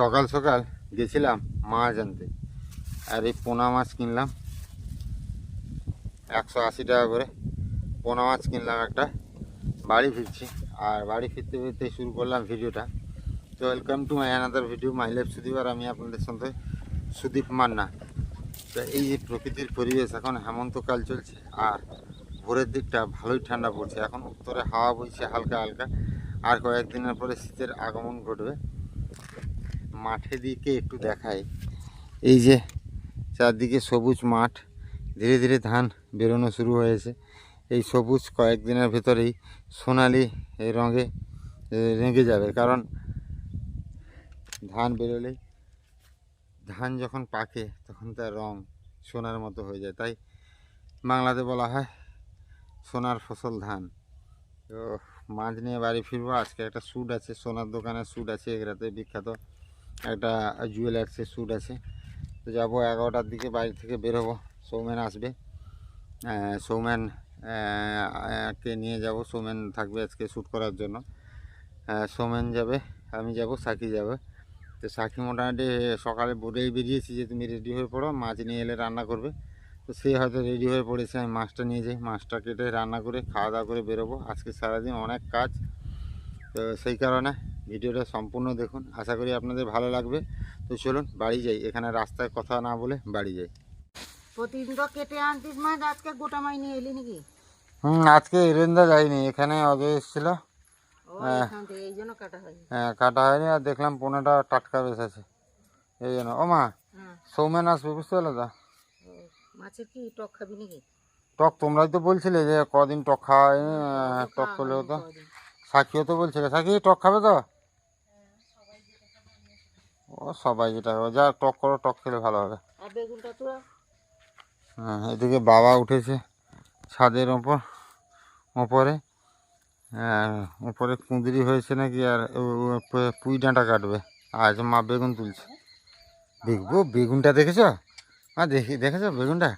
সকাল সকাল গেছিলাম মাছ আনতে। আর এই পোনা মাছ কিনলাম। একশো আশি টাকা করে পোনা মাছ কিনলাম একটা। বাড়ি ফিরছি। আর বাড়ি ফিরতে ফিরতে শুরু করলাম ভিডিওটা। তো welcome to my another video my life Sudip আর আমি আপনাদের সঙ্গে সুদীপ মান্না। তো এই যে প্রকৃতির পরিবেশ, এখন হেমন্তকাল চলছে আর ভোরের দিকটা ভালোই ঠান্ডা পড়ছে। এখন উত্তরে হাওয়া বইছে হালকা হালকা। আর কয়েকদিনের পরে শীতের আগমন ঘটবে। মাঠে দিকে একটু দেখাই। এই যে চারদিকে সবুজ মাঠ, ধীরে ধীরে ধান বেরোনো শুরু হয়েছে। এই সবুজ কয়েকদিনের ভেতরেই সোনালি রঙে রেঙে যাবে। কারণ ধান বেরোলেই ধান যখন পাকে, তখন তার রং সোনার মতো হয়ে যায়। তাই বাংলাতে বলা হয় সোনার ফসল ধান। তো মাছ নিয়ে বাড়ি ফিরবো। আজকে একটা স্যুট আছে, সোনার দোকানের স্যুট আছে। এগুলাতে বিখ্যাত একটা জুয়েল জুয়েলার্সের স্যুট আছে। তো যাব এগারোটার দিকে, বাড়ি থেকে বেরোবো সৌমেন আসবে। সৌমেন কে নিয়ে যাব? সৌমেন থাকবে আজকে শ্যুট করার জন্য। সৌমেন যাবে, আমি যাব, সাকি যাবে। তো সাকি মোটামুটি সকালে বলেই বেরিয়েছি যে তুমি রেডি হয়ে পড়ো, মাছ নিয়ে এলে রান্না করবে। তো সে হয়তো রেডি হয়ে পড়েছে, আমি মাছটা নিয়ে যাই। মাছটা কেটে রান্না করে, খাওয়া দাওয়া করে বেরোবো। আজকে সারাদিন অনেক কাজ। তো সেই কারণে ভিডিওটা সম্পূর্ণ দেখুন। আশা করি আপনাদের ভালো লাগবে। তো চলুন বাড়ি যাই। এখানে রাস্তায় কথা না বলে বাড়ি যাই। প্রতিদিন তো কেটে আনতিস মাছ আজকে গোটা মাছ নিয়ে এলি নাকি? হুম আজকে এরেন্দা যায়নি। এখানে অজয় এসেছিল। হ্যাঁ। কাটা হয় হ্যাঁ, কাটা হয়নি। আর দেখলাম পোনাটা টাটকা বেশ আছে। এই জন্য। ও মা হ্যাঁ। সৌমেন আসবে বুঝতে পারল ও, মাছের কি টক খাবি নাকি? টক তোমরাই তো বলছিলে যে কদিন টক খাওয়া আহ, টক করলে হতো। সাকিও তো বলছিলে। সাকি টক খাবে তো? ও সবাই যেটা খাবে যা টক করো টক খেলে ভালো হবে। হ্যাঁ এদিকে বাবা উঠেছে ছাদের ওপর ওপরে। হ্যাঁ, ওপরে কুঁদরি হয়েছে নাকি আর পুঁই ডাঁটা কাটবে। আজ মা বেগুন তুলছে। দেখব বেগুনটা দেখেছ? মা দেখি দেখেছ বেগুনটা?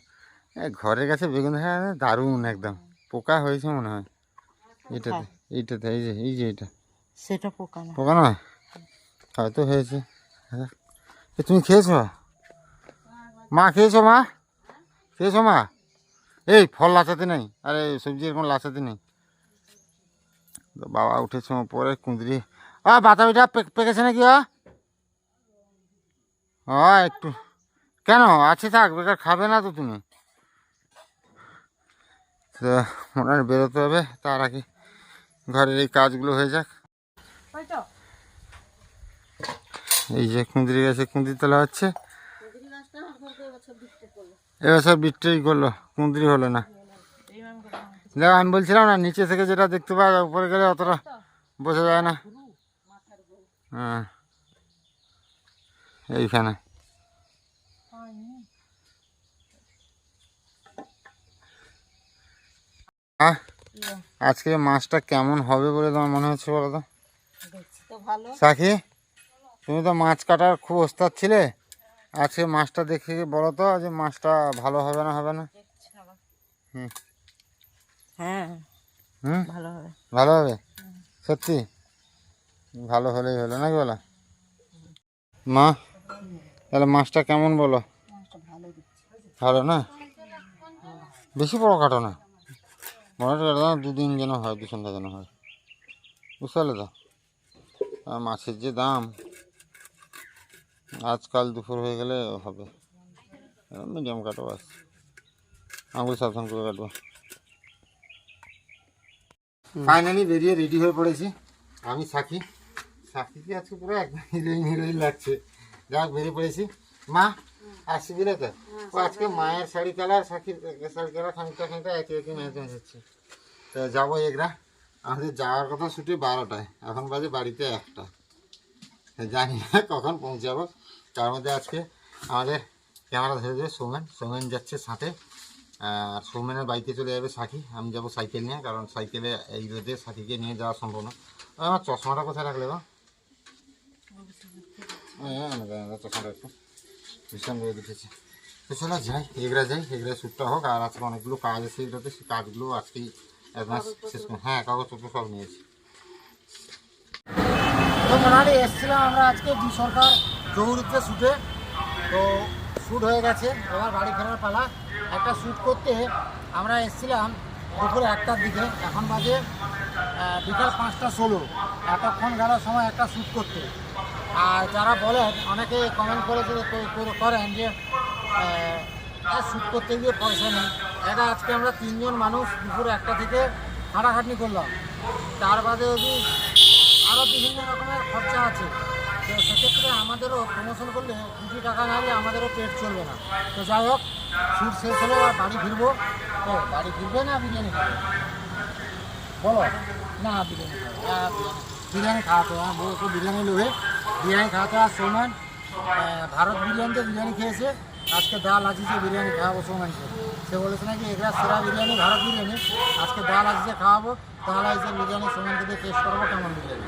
এ, ঘরের কাছে বেগুন দেখা দারুণ একদম। পোকা হয়েছে মনে হয়। এটাতে এইটাতে এই যে এই যে এটা। সেটা পোকা পোকা নয়? হয়তো হয়েছে। হ্যাঁ। তুমি খেয়েছো? মা খেয়েছো মা? খেয়েছো মা? এই, ফল লাচাতে নেই। আরে সবজি এরকম লাচাতে নেই। বাবা উঠেছে পরে কুঁদরি। আ, বাতাবিটা পেকেছে নাকি ও একটু। কেন? আছে থাক, বেকার খাবে না তো তুমি। তো মনে হয় বেরোতে হবে, তার আগে ঘরের এই কাজগুলো হয়ে যাক। এই যে কুঁদরি গাছে কুঁদরি তোলা হচ্ছে। আমাকে এবছর বিক্রি করল কুঁদরি হলো না। দেখো আমি বলছিলাম না নিচে থেকে যেটা দেখতে পাওয়া যায় উপরে গেলে অতটা বোঝা যায় না। হ্যাঁ এইখানে। আজকে মাছটা কেমন হবে বলে তোমার মনে হচ্ছে বলো তো? সাখি তুমি তো মাছ কাটার খুব ওস্তাদ ছিলে। আজকে মাছটা দেখে বলো তো যে মাছটা ভালো হবে না হবে না? হুম। হ্যাঁ। হুম? ভালো হবে। ভালো হবে? সত্যি? ভালো হলেই হলো নাকি বলো? মা তাহলে মাছটা কেমন বলো? ভালো না? বেশি বড় কাটো না। বড়টা কাটো না দুদিন যেন হয় দু সন্ধ্যা যেন হয়। বুঝতে পারলে তো? মাছের যে দাম। আজকাল দুপুর হয়ে গেলে হবে। মিডিয়াম কাটো বাস। আঙুল সাবধান করে কাটবো। ফাইনালি বেরিয়ে রেডি হয়ে পড়েছি। আমি সাকি। সাকিকে আজকে পুরো একদম হিরোইন হিরোইন লাগছে। যাক, বেরিয়ে পড়েছি। মা, আসবি না তো? ও আজকে মায়ের শাড়ি কালার, সাকির শাড়ি কালার, খানিকটা খানিকটা একই একই ম্যাচ হচ্ছে তো যাব এগরা। আমাদের যাওয়ার কথা ছুটি বারোটায়। এখন বাজে বাড়িতে একটা। জানি না কখন পৌঁছাবো। তার মধ্যে আজকে আমাদের ক্যামেরা ধরে ধরে সৌমেন। সৌমেন যাচ্ছে সাথে। আর সৌমেনের বাইকে চলে যাবে সাথী আমি যাব সাইকেল নিয়ে, কারণ সাইকেলে এই রোদে সাথীকে নিয়ে যাওয়া সম্ভব না। আমার চশমাটা কোথায় রাখলে আমাদের চশমাটা একটু ভীষণ রোদ যাই, এগরা যাই, এগরা শ্যুটটা হোক। আর আজকে অনেকগুলো কাজ আছে এগুলোতে সেই কাজগুলো আজকেই অ্যাডভান্স শেষ হ্যাঁ কাগজপত্র সব নিয়েছি তো এসেছিলাম আমরা আজকে ডি সরকার চৌরিতে শ্যুটে তো শ্যুট হয়ে গেছে, এবার বাড়ি ফেরার পালা। একটা শ্যুট করতে আমরা এসেছিলাম দুপুর একটার দিকে। এখন বাজে বিকাল পাঁচটা ষোলো। এতক্ষণ গেল সময় একটা শ্যুট করতে। আর যারা বলেন, অনেকে কমেন্ট করে করে- করে- করেন যে শ্যুট করতে গিয়ে পয়সা নেই। এটা আজকে আমরা তিনজন মানুষ দুপুর একটা থেকে হাঁটাখাটনি করলাম। তার বাদে যদি আরও বিভিন্ন রকমের খরচা আছে। তো সেক্ষেত্রে আমাদেরও প্রমোশন করলে দুটি টাকা না হলে আমাদেরও পেট চলবে না। তো যাই হোক শ্যুট শেষ হলে আর বাড়ি ফিরবো। তো বাড়ি ফিরবে না বিরিয়ানি খাবে? বলো। না, বিরিয়ানি খাবে বিরিয়ানি খাওয়াতে হ্যাঁ বউকে বিরিয়ানি লোভে। বিরিয়ানি খাওয়াতে আর সৌমান। ভারত বিরিয়ানিতে বিরিয়ানি খেয়েছে। আজকে ডাল আজিজে বিরিয়ানি খাওয়াবো সৌমানকে সে বলেছে নাকি এগুলা সেরা বিরিয়ানি ভারত বিরিয়ানি। আজকে ডাল আজিজে খাওয়াবো ডাল আজিজে বিরিয়ানি সৌমানকে দিয়ে টেস্ট করব কেমন বিরিয়ানি?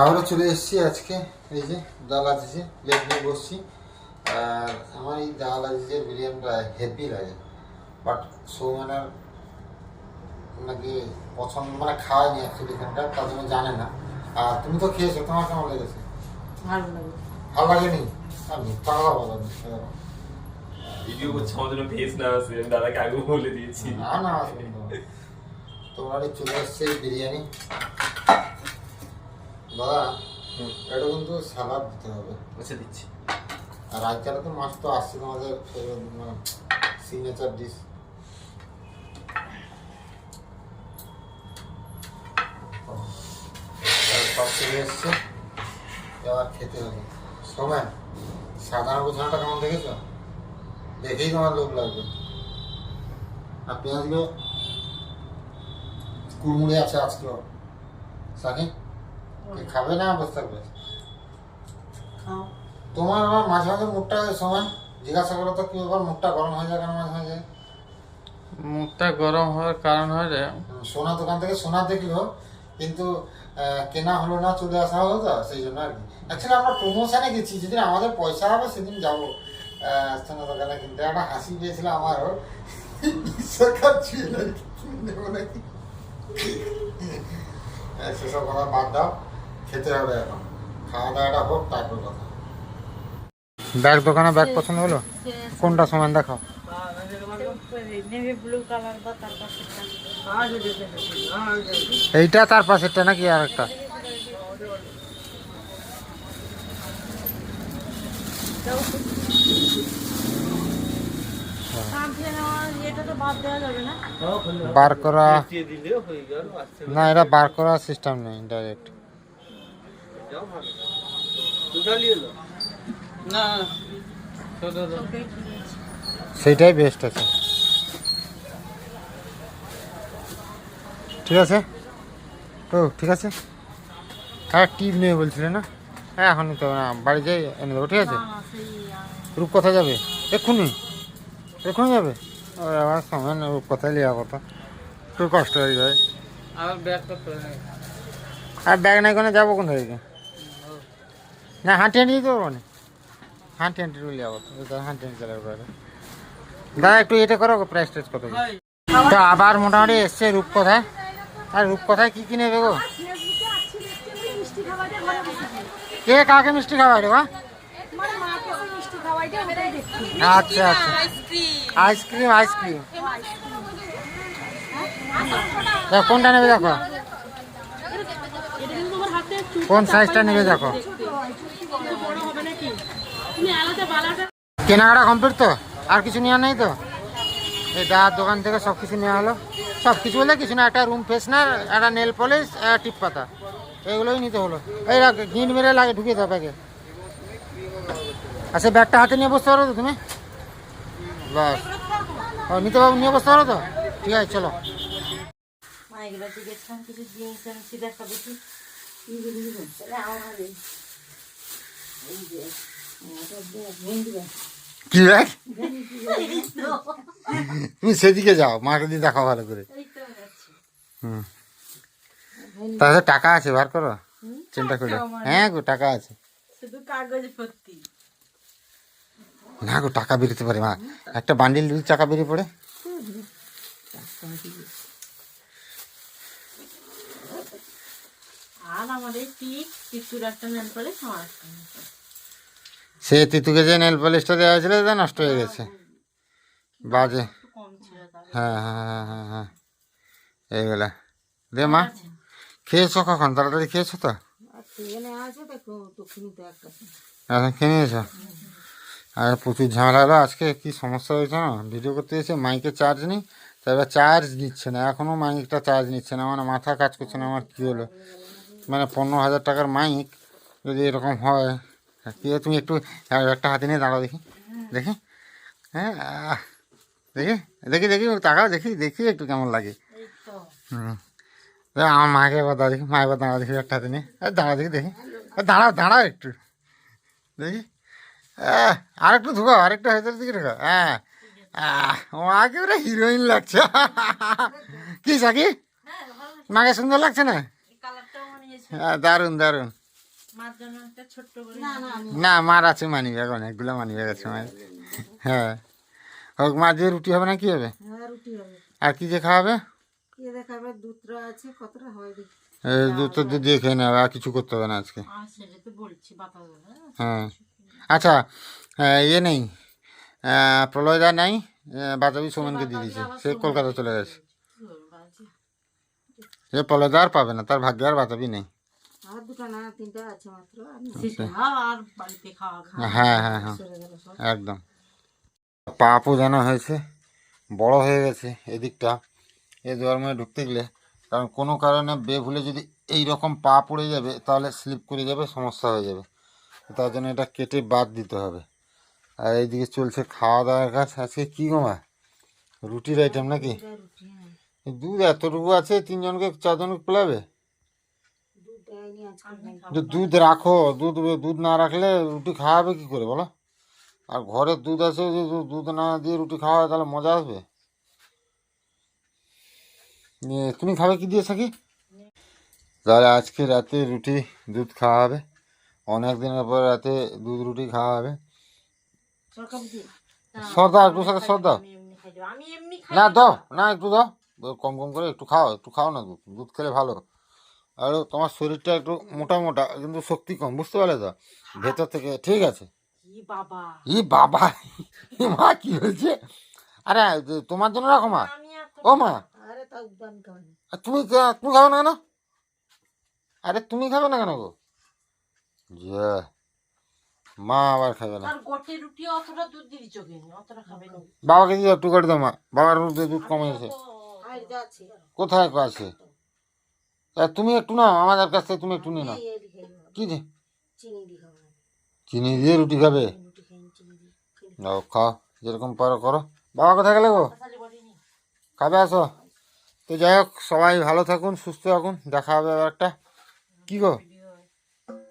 আবারও চলে এসেছি আজকে এই যে ডাল আজিজে লেট নিয়ে বসছি। আর আমার এই ডাল আজিজের বিরিয়ানিটা হেভি লাগে। বাট সৌমানের নাকি পছন্দ মানে খাওয়ায়নি অ্যাকচুয়ালি এখানটা তার জন্য জানে না। আর তুমি তো খেয়েছো তোমার কেমন লেগেছে? ভালো লাগে ভালো লাগেনি? ভিডিও করছে আমার জন্য ফেস না আছে দাদাকে আগে বলে দিয়েছি না না তোমার চলে এই বিরিয়ানি দাদা এটা কিন্তু সালাদ দিতে হবে আচ্ছা দিচ্ছি আর আজকাল তো মাছ তো আসছে তোমাদের সিগনেচার ডিশ সব চলে এসছে এবার খেতে হবে সময় সাধারণ গোছানোটা কেমন দেখেছ? দেখেই তোমার লোভ লাগবে। আর পেঁয়াজগুলো কুড়মুড়ে আছে আজকেও সাকি খাবে না বসে থাকবে? তোমার আবার মাঝে মাঝে মুখটা সময় জিজ্ঞাসা করো তো কি ব্যাপার মুখটা গরম হয়ে যায় কেন মাঝে মাঝে? মুখটা গরম হওয়ার কারণ হয় যে সোনা দোকান থেকে সোনা দেখল কিন্তু কেনা হলো না চলে আসা হলো তো সেই জন্য আর কি। অ্যাকচুয়ালি আমরা প্রমোশনে গেছি যেদিন আমাদের পয়সা হবে সেদিন যাব। সোনা দোকানে কিন্তু। একটা হাসি পেয়েছিল আমারও। সরকার ছিল। নেব নাকি? সেসব কথা বাদ দাও। খেতে হবে এখন। খাওয়া দাওয়াটা হোক তারপর কথা। ব্যাগ দোকানে ব্যাগ পছন্দ হলো? কোনটা সমান দেখাও। এইটা তার পাশেরটা নাকি আর একটা? বার করা না এটা বার করার সিস্টেম নেই ডাইরেক্ট না সেইটাই বেস্ট আছে। ঠিক আছে? ও ঠিক আছে? হ্যাঁ টিপ নেবে বলছিলে না? হ্যাঁ এখন তো না বাড়ি যাই এনে দেবো ঠিক আছে? না না সেই আহ, রূপ কোথায় যাবে? এক্ষুনি। এক্ষুনি যাবে? আবার সময় না রূপ কোথায় লিয়া কথা। একটু কষ্ট হয়ে যায়। আমার আর ব্যাগ নাই কোনো যাব কোন দিকে না হাঁটি হাঁটি যেতে পারব না। হাঁটি হাঁটি লিয়া কথা হাঁটি হাঁটি চালার পারে দাদা, একটু এটা করো প্রাইস টেস কত কি? তো আবার মোটামুটি এসছে রূপকথায়। আর রূপকথায় কি কিনে দেবো কে কাকে মিষ্টি খাওয়াই রে বা আচ্ছা আচ্ছা। Ice cream ice cream. কোনটা নেবে দেখো? কোন সাইজটা নেবে দেখো? কেনাকাটা কমপ্লিট তো? আর কিছু নেওয়া নেই তো এই দাদার দোকান থেকে সব কিছু নেওয়া হলো সব কিছু বলে কিছু না একটা রুম ফ্রেশনার একটা নেল পলিশ টিপ পাতা এগুলোই নিতে হলো এই গিন মেরে লাগে ঢুকিয়ে দাও ব্যাগে আচ্ছা ব্যাগটা হাতে নিয়ে বসতে পারো তো তুমি বাস ও নিতে পারব নিয়ে বসতে পারো তো ঠিক আছে চলো কি কি ব্যাগ। কি। তুমি সেদিকে যাও মাকে দিয়ে দেখাও ভালো করে। হুম তাহলে টাকা আছে বার করো চিন্তা করে হ্যাঁ গো টাকা আছে শুধু কাগজ ভর্তি না গো টাকা বেরোতে পারে মা একটা বান্ডিল যদি টাকা বেরিয়ে পড়ে আর এই টিক টিকুর একটা একটা nail polish। সে তিতুকে যে নেল পলিশটা দেওয়া হয়েছিল তা নষ্ট হয়ে গেছে। বাজে। তার হ্যাঁ হ্যাঁ হ্যাঁ হ্যাঁ হ্যাঁ। এইগুলা দে মা, খেয়েছো কখন? তাড়াতাড়ি খেয়েছো তো? এখন খেয়ে নিয়েছো? আর, প্রচুর ঝামেলা হলো। আজকে কি সমস্যা হয়েছে না ভিডিও করতে এসে মাইকে চার্জ নেই, তা এবার চার্জ নিচ্ছে না। এখনও মাইকটা চার্জ নিচ্ছে না। মানে মাথা কাজ করছে না। আমার কী হলো? মানে পনেরো হাজার টাকার মাইক যদি এরকম হয় হয়, তুমি একটু একটা হাতে নিয়ে দাঁড়াও দেখি। দেখি? হ্যাঁ দেখি? দেখি দেখি তাকাও দেখি দেখি একটু কেমন লাগে। হুম। আমার মাকে এবার দাঁড়া দেখি মা এবার দাঁড়া দেখি একটা হাতে নিয়ে। দাঁড়া দেখি দেখি। দাঁড়াও দাঁড়াও একটু। দেখি? আর একটু ধুকাও আর একটু হাতের দিকে ঢুকাও হ্যাঁ আহ, ও একেবারে হিরোইন লাগছে। কি সাকি? হ্যাঁ মাকে সুন্দর লাগছে না? হ্যাঁ দারুণ দারুণ। না মার। আছে মানি ব্যাগ অনেকগুলো মানি ব্যাগ আছে মায়ের। হ্যাঁ। হোক মা যে রুটি হবে না কি হবে? হ্যাঁ রুটি হবে। আর কি যে খাওয়াবে? কি দেখাবে দুধটা আছে কতটা হয় দেখি। এই দুধ তো দুধ দিয়ে খেয়ে নেবে আর কিছু করতে হবে না আজকে। বাতাস হ্যাঁ আচ্ছা ইয়ে নেই প্রলয়দা নাই আহ, বাতাবি সোমেনকে দিয়ে দিয়েছে। সে কলকাতা চলে গেছে। সে প্রলয়দা আর পাবে না তার ভাগ্যে আর বাতাবি নেই। আর দুটো না তিনটা আছে মাত্র। সেটা আর বাড়িতে খাওয়া খাওয়া হ্যাঁ হ্যাঁ হ্যাঁ। একদম। পাপও যেন হয়েছে বড় হয়ে গেছে এদিকটা। এই দুয়ার মধ্যে ঢুকতে গেলে কারণ কোনো কারণে বে ভুলে যদি এই রকম পা পড়ে যাবে তাহলে স্লিপ করে যাবে সমস্যা হয়ে যাবে। তার জন্য এটা কেটে বাদ দিতে হবে। আর এইদিকে চলছে খাওয়া দাওয়ার কাজ। আজকে কী গোমা রুটির আইটেম নাকি? হ্যাঁ। দুধ এতটুকু আছে তিনজনকে চারজনকে পেলাবে দুধ রাখো দুধ দুধ না রাখলে রুটি খাওয়াবে কি করে বলো? আর ঘরের দুধ আছে দুধ না দিয়ে রুটি খাওয়া হয় তাহলে মজা আসবে? তুমি খাবে কি দিয়ে থাকি তাহলে আজকে রাতে রুটি দুধ খাওয়া হবে। অনেক দিনের পর রাতে দুধ রুটি খাওয়া হবে। সর্দা একটু সাথে সর্দা না দাও না একটু দাও। কম কম করে একটু খাও একটু খাও না দুধ। দুধ খেলে ভালো। আর তোমার শরীরটা একটু মোটা মোটা কিন্তু শক্তি কম বুঝতে পারলে তো? ভেতর থেকে ঠিক আছে? ই বাবা। ই মা কি হয়েছে? আরে তোমার জন্য রাখো মা। ও মা। তুমি তুমি খাবে না কেন? আরে তুমি খাবে না কেন গো? যে। মা আবার খাবে না। বাবাকে দিয়ে একটু করে দাও মা। বাবার দুধ দুধ কমে গেছে। কোথায় আছে? তুমি একটু নাও আমাদের কাছ থেকে তুমি একটু নিয়ে নাও। এই কি যে চিনি দিয়ে খাব চিনি দিয়ে রুটি খাবে? নাও খাও যেরকম পারো করো। বাবা কোথায় গেলে গো? তাহলে খাবে আসো। তো যাই হোক সবাই ভালো থাকুন সুস্থ থাকুন দেখা হবে আবার একটা। কি গো?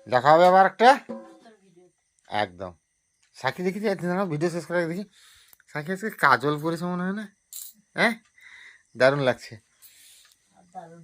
দেখা হবে আবার একটা? একদম। সাক্ষী দেখি না ভিডিও শেষ করে দেখি। সাক্ষী আজকে কাজল পরেছে মনে হয় না? হ্যাঁ? দারুণ লাগছে। দারুণ।